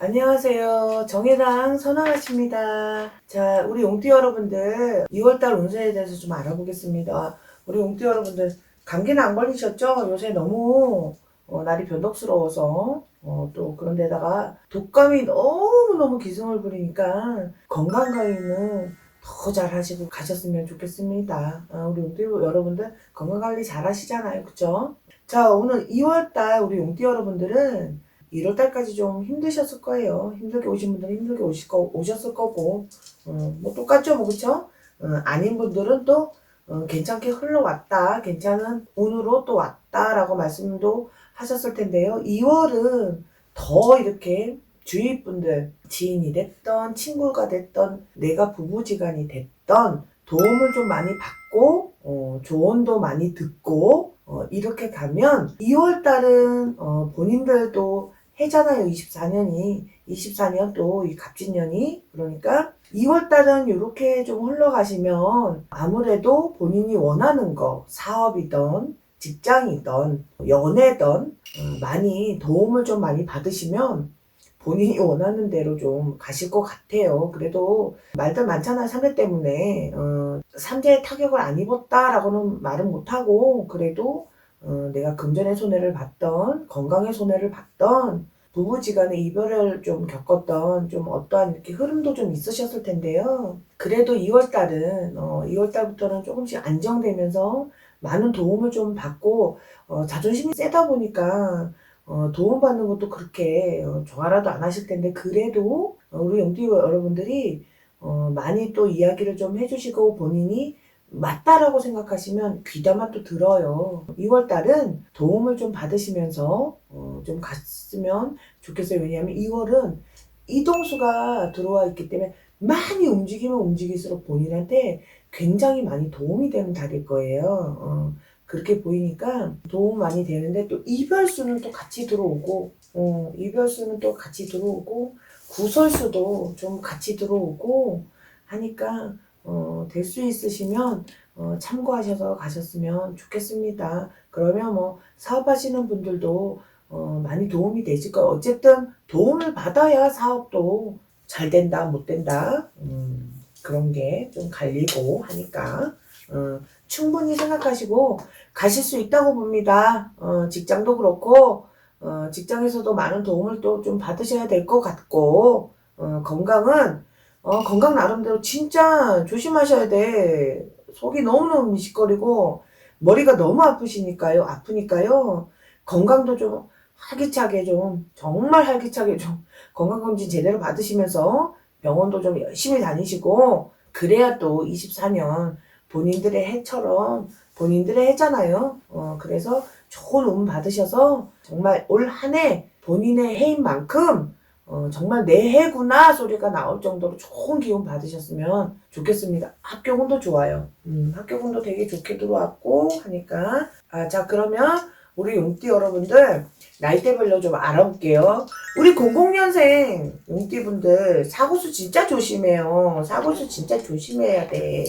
안녕하세요. 정혜당 선아가씨입니다. 자, 우리 용띠 여러분들 2월달 운세에 대해서 좀 알아보겠습니다. 우리 용띠 여러분들 감기는 안 걸리셨죠? 요새 너무 어, 날이 변덕스러워서 어, 또 그런데다가 독감이 너무너무 기승을 부리니까 건강관리는 더 잘하시고 가셨으면 좋겠습니다. 아, 우리 용띠 여러분들 건강관리 잘하시잖아요. 그쵸? 자, 오늘 2월달 우리 용띠 여러분들은 1월 달까지 좀 힘드셨을 거예요. 힘들게 오신 분들은 힘들게 오실 거, 오셨을 거고, 어, 뭐 똑같죠, 뭐, 그쵸? 어, 아닌 분들은 또, 어, 괜찮게 흘러왔다, 괜찮은 운으로 또 왔다라고 말씀도 하셨을 텐데요. 2월은 더 이렇게 주위 분들, 지인이 됐던, 친구가 됐던, 내가 부부지간이 됐던, 도움을 좀 많이 받고, 어, 조언도 많이 듣고, 어, 이렇게 가면 2월 달은 어, 본인들도 해잖아요. 24년이 24년 또 이 갑진년이 그러니까 2월 달은 이렇게 좀 흘러가시면 아무래도 본인이 원하는 거 사업이던 직장이던 연애던 어, 많이 도움을 좀 많이 받으시면 본인이 원하는 대로 좀 가실 것 같아요. 그래도 말들 많잖아요. 삼재 때문에 어, 삼재에 타격을 안 입었다라고는 말은 못하고 그래도 어, 내가 금전의 손해를 봤던 건강의 손해를 봤던 부부지간의 이별을 좀 겪었던 좀 어떠한 이렇게 흐름도 좀 있으셨을 텐데요. 그래도 2월 달은 어, 2월 달부터는 조금씩 안정되면서 많은 도움을 좀 받고 어, 자존심이 세다 보니까 어, 도움받는 것도 그렇게 어, 좋아라도 안 하실 텐데 그래도 어, 우리 영띠 여러분들이 어, 많이 또 이야기를 좀 해주시고 본인이 맞다라고 생각하시면 귀담아 또 들어요. 2월 달은 도움을 좀 받으시면서 어, 좀 갔으면 좋겠어요. 왜냐하면 2월은 이동수가 들어와 있기 때문에 많이 움직이면 움직일수록 본인한테 굉장히 많이 도움이 되는 달일 거예요. 어, 그렇게 보이니까 도움 많이 되는데 또 이별수는 또 같이 들어오고 어, 이별수는 또 같이 들어오고 구설수도 좀 같이 들어오고 하니까 어, 될 수 있으시면 어, 참고하셔서 가셨으면 좋겠습니다. 그러면 뭐 사업하시는 분들도 어, 많이 도움이 되실 거예요. 어쨌든 도움을 받아야 사업도 잘 된다, 못 된다. 음, 그런 게 좀 갈리고 하니까 어, 충분히 생각하시고 가실 수 있다고 봅니다. 어, 직장도 그렇고 어, 직장에서도 많은 도움을 또 좀 받으셔야 될 것 같고 어, 건강은 어, 건강 나름대로 진짜 조심하셔야 돼. 속이 너무너무 미식거리고 머리가 너무 아프시니까요. 아프니까요. 건강도 좀 활기차게 좀 정말 활기차게 좀 건강검진 제대로 받으시면서 병원도 좀 열심히 다니시고 그래야 또 24년 본인들의 해처럼 본인들의 해잖아요. 어, 그래서 좋은 운 받으셔서 정말 올 한 해 본인의 해인 만큼 어, 정말 내 해구나 소리가 나올 정도로 좋은 기운 받으셨으면 좋겠습니다. 학교 운도 좋아요. 음, 학교 운도 되게 좋게 들어왔고 하니까 아, 자 그러면 우리 용띠 여러분들 나이대별로 좀 알아볼게요. 우리 00년생 용띠분들 사고수 진짜 조심해요. 사고수 진짜 조심해야 돼.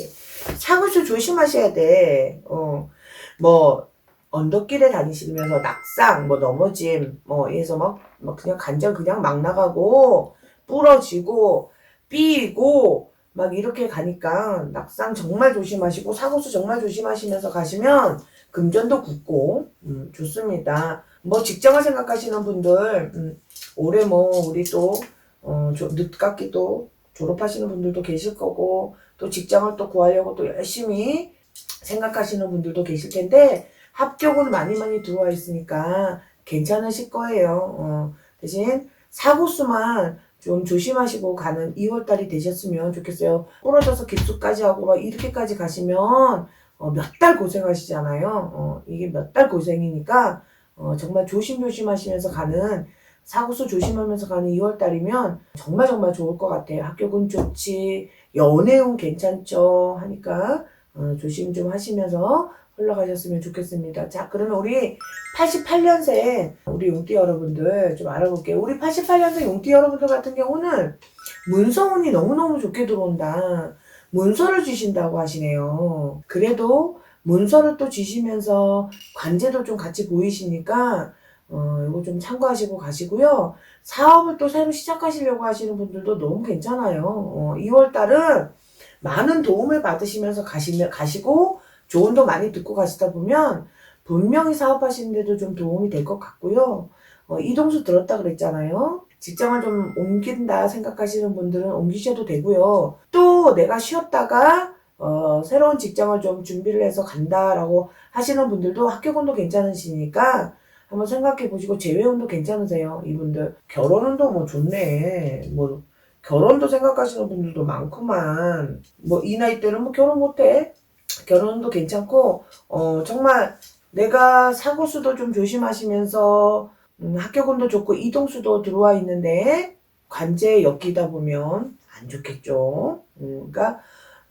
사고수 조심하셔야 돼. 어, 뭐 언덕길에 다니시면서 낙상, 뭐 넘어짐, 뭐 해서 막, 막 그냥 간절 그냥 막 나가고 부러지고 삐고 막 이렇게 가니까 낙상 정말 조심하시고 사고수 정말 조심하시면서 가시면 금전도 굳고 음, 좋습니다. 뭐 직장을 생각하시는 분들 음, 올해 뭐 우리 또 어, 조- 늦깎이 또 졸업하시는 분들도 계실 거고 또 직장을 또 구하려고 또 열심히 생각하시는 분들도 계실 텐데 합격은 많이 많이 들어와 있으니까 괜찮으실 거예요. 어, 대신 사고수만 좀 조심하시고 가는 2월달이 되셨으면 좋겠어요. 부러져서 깁스까지 하고 막 이렇게까지 가시면 어, 몇 달 고생하시잖아요. 어, 이게 몇 달 고생이니까 어, 정말 조심조심 하시면서 가는 사고수 조심하면서 가는 2월달이면 정말 정말 좋을 것 같아요. 합격은 좋지, 연애운 괜찮죠 하니까 어, 조심 좀 하시면서 흘러가셨으면 좋겠습니다. 자, 그러면 우리 88년생 우리 용띠 여러분들 좀 알아볼게요. 우리 88년생 용띠 여러분들 같은 경우는 문서운이 너무너무 좋게 들어온다. 문서를 주신다고 하시네요. 그래도 문서를 또 주시면서 관제도 좀 같이 보이시니까 어, 이거 좀 참고하시고 가시고요. 사업을 또 새로 시작하시려고 하시는 분들도 너무 괜찮아요. 어, 2월 달은 많은 도움을 받으시면서 가시면, 가시고, 조언도 많이 듣고 가시다 보면, 분명히 사업하시는데도 좀 도움이 될 것 같고요. 어, 이동수 들었다 그랬잖아요. 직장을 좀 옮긴다 생각하시는 분들은 옮기셔도 되고요. 또 내가 쉬었다가 어, 새로운 직장을 좀 준비를 해서 간다라고 하시는 분들도 학교군도 괜찮으시니까 한번 생각해 보시고 재회운도 괜찮으세요. 이분들 결혼운도 뭐 좋네. 뭐 결혼도 생각하시는 분들도 많구만. 뭐 이 나이 때는 뭐 결혼 못해. 결혼도 괜찮고 어 정말 내가 사고 수도 좀 조심하시면서 음, 학교군도 좋고 이동수도 들어와 있는데 관제에 엮이다 보면 안 좋겠죠. 음, 그러니까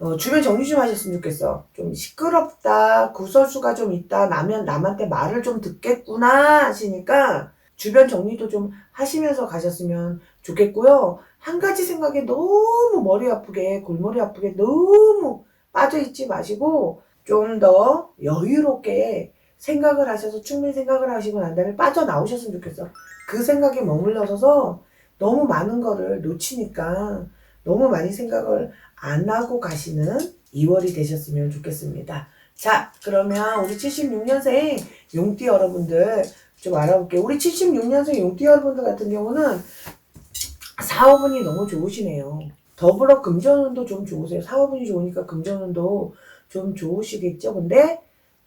어, 주변 정리 좀 하셨으면 좋겠어. 좀 시끄럽다, 구설수가 좀 있다, 나면 남한테 말을 좀 듣겠구나 하시니까 주변 정리도 좀 하시면서 가셨으면 좋겠고요. 한 가지 생각에 너무 머리 아프게, 골머리 아프게 너무 빠져있지 마시고 좀 더 여유롭게 생각을 하셔서 충분히 생각을 하시고 난 다음에 빠져나오셨으면 좋겠어. 그 생각에 머물러서서 너무 많은 거를 놓치니까 너무 많이 생각을 안 하고 가시는 2월이 되셨으면 좋겠습니다. 자, 그러면 우리 76년생 용띠 여러분들 좀 알아볼게요. 우리 76년생 용띠 여러분들 같은 경우는 사업운이 너무 좋으시네요. 더불어 금전운도 좀 좋으세요. 사업운이 좋으니까 금전운도 좀 좋으시겠죠. 근데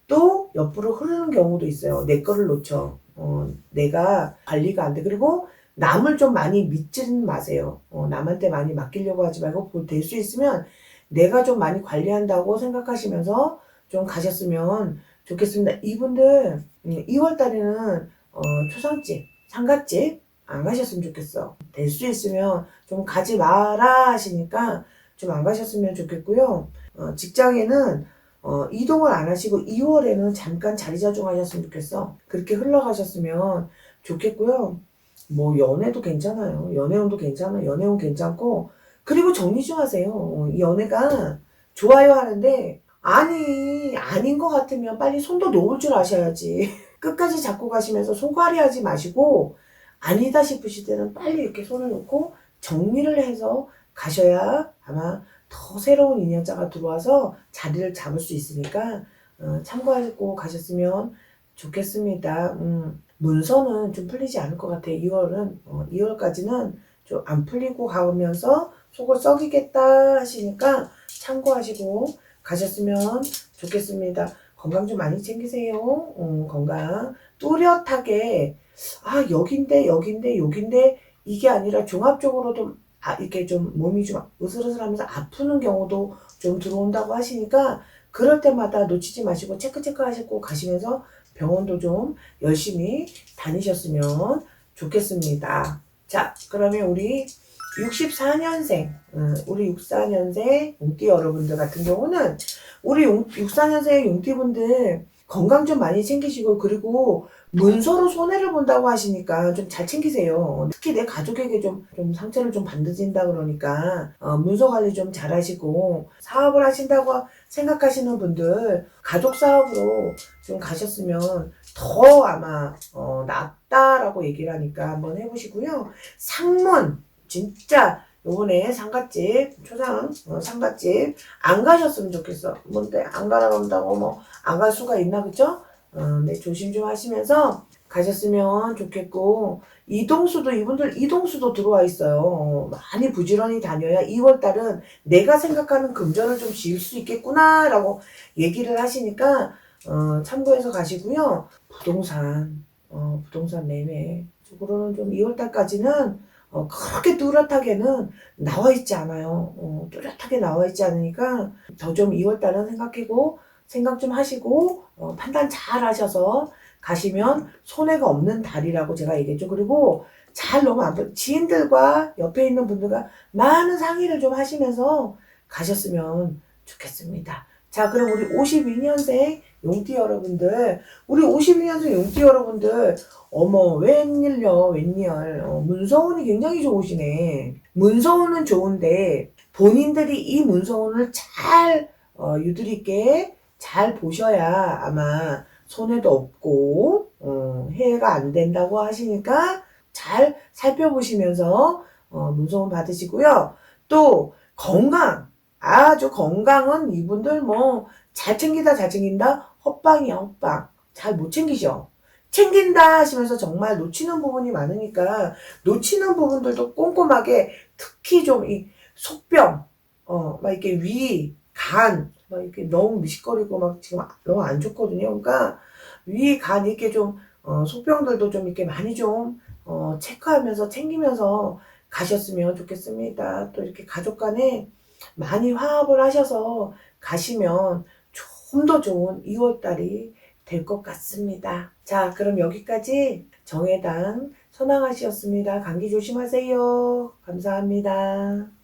또 옆으로 흐르는 경우도 있어요. 내 거를 놓쳐. 어, 내가 관리가 안 돼. 그리고 남을 좀 많이 믿지는 마세요. 어, 남한테 많이 맡기려고 하지 말고 될 수 있으면 내가 좀 많이 관리한다고 생각하시면서 좀 가셨으면 좋겠습니다. 이분들 2월 달에는 어, 초상집, 상갓집 안 가셨으면 좋겠어. 될 수 있으면 좀 가지 마라 하시니까 좀 안 가셨으면 좋겠고요. 어, 직장에는 어, 이동을 안 하시고 2월에는 잠깐 자리 자중하셨으면 좋겠어. 그렇게 흘러가셨으면 좋겠고요. 뭐 연애도 괜찮아요. 연애운도 괜찮아. 연애운 괜찮고 그리고 정리 좀 하세요. 어, 이 연애가 좋아요 하는데 아니 아닌 것 같으면 빨리 손도 놓을 줄 아셔야지. 끝까지 잡고 가시면서 소갈이 하지 마시고 아니다 싶으실 때는 빨리 이렇게 손을 놓고 정리를 해서 가셔야 아마 더 새로운 인연자가 들어와서 자리를 잡을 수 있으니까 어, 참고하고 가셨으면 좋겠습니다. 음, 문서는 좀 풀리지 않을 것 같아요. 2월은 어, 2월까지는 좀 안 풀리고 가면서 속을 썩이겠다 하시니까 참고하시고 가셨으면 좋겠습니다. 건강 좀 많이 챙기세요. 음, 건강 뚜렷하게 아 여긴데 여긴데 여긴데 이게 아니라 종합적으로도 아, 이렇게 좀 몸이 좀 으슬으슬 하면서 아프는 경우도 좀 들어온다고 하시니까 그럴 때마다 놓치지 마시고 체크체크 하시고 가시면서 병원도 좀 열심히 다니셨으면 좋겠습니다. 자, 그러면 우리 64년생, 음, 우리 64년생 용띠 여러분들 같은 경우는 우리 64년생 용띠분들 건강 좀 많이 챙기시고 그리고 문서로 손해를 본다고 하시니까 좀 잘 챙기세요. 특히 내 가족에게 좀, 좀 상처를 좀 받는다 그러니까 어, 문서 관리 좀 잘 하시고 사업을 하신다고 생각하시는 분들 가족 사업으로 좀 가셨으면 더 아마 어, 낫다라고 얘기를 하니까 한번 해보시고요. 상문 진짜 요번에 상갓집 초상 어, 상갓집 안 가셨으면 좋겠어. 뭔데 안 가라 그런다고 뭐 안 갈 수가 있나 그죠? 어, 네, 조심 좀 하시면서 가셨으면 좋겠고, 이동수도, 이분들 이동수도 들어와 있어요. 어, 많이 부지런히 다녀야 2월달은 내가 생각하는 금전을 좀 지을 수 있겠구나, 라고 얘기를 하시니까, 어, 참고해서 가시고요. 부동산, 어, 부동산 매매 쪽으로는 좀 2월달까지는 어, 그렇게 뚜렷하게는 나와 있지 않아요. 어, 뚜렷하게 나와 있지 않으니까 더 좀 2월달은 생각하고 생각 좀 하시고 어, 판단 잘 하셔서 가시면 손해가 없는 달이라고 제가 얘기했죠. 그리고 잘 너무 안 보- 지인들과 옆에 있는 분들과 많은 상의를 좀 하시면서 가셨으면 좋겠습니다. 자, 그럼 우리 52년생 용띠 여러분들, 우리 52년생 용띠 여러분들, 어머, 웬일요, 웬일. 어, 문서운이 굉장히 좋으시네. 문서운은 좋은데, 본인들이 이 문서운을 잘, 어, 유두리 있게 잘 보셔야 아마 손해도 없고 어, 해가 안 된다고 하시니까 잘 살펴보시면서 어, 문소문 받으시고요. 또 건강 아주 건강은 이분들 뭐 잘 챙기다 잘 챙긴다 헛방이야 헛방 잘 못 챙기죠. 챙긴다 하시면서 정말 놓치는 부분이 많으니까 놓치는 부분들도 꼼꼼하게 특히 좀 이 속병 어 막 이렇게 위, 간, 막 이렇게 너무 미식거리고 막 지금 너무 안 좋거든요. 그러니까 위, 간 이렇게 좀 어, 속병들도 좀 이렇게 많이 좀 어, 체크하면서 챙기면서 가셨으면 좋겠습니다. 또 이렇게 가족 간에 많이 화합을 하셔서 가시면 좀 더 좋은 2월달이 될 것 같습니다. 자, 그럼 여기까지 정해당 선왕아씨였습니다. 감기 조심하세요. 감사합니다.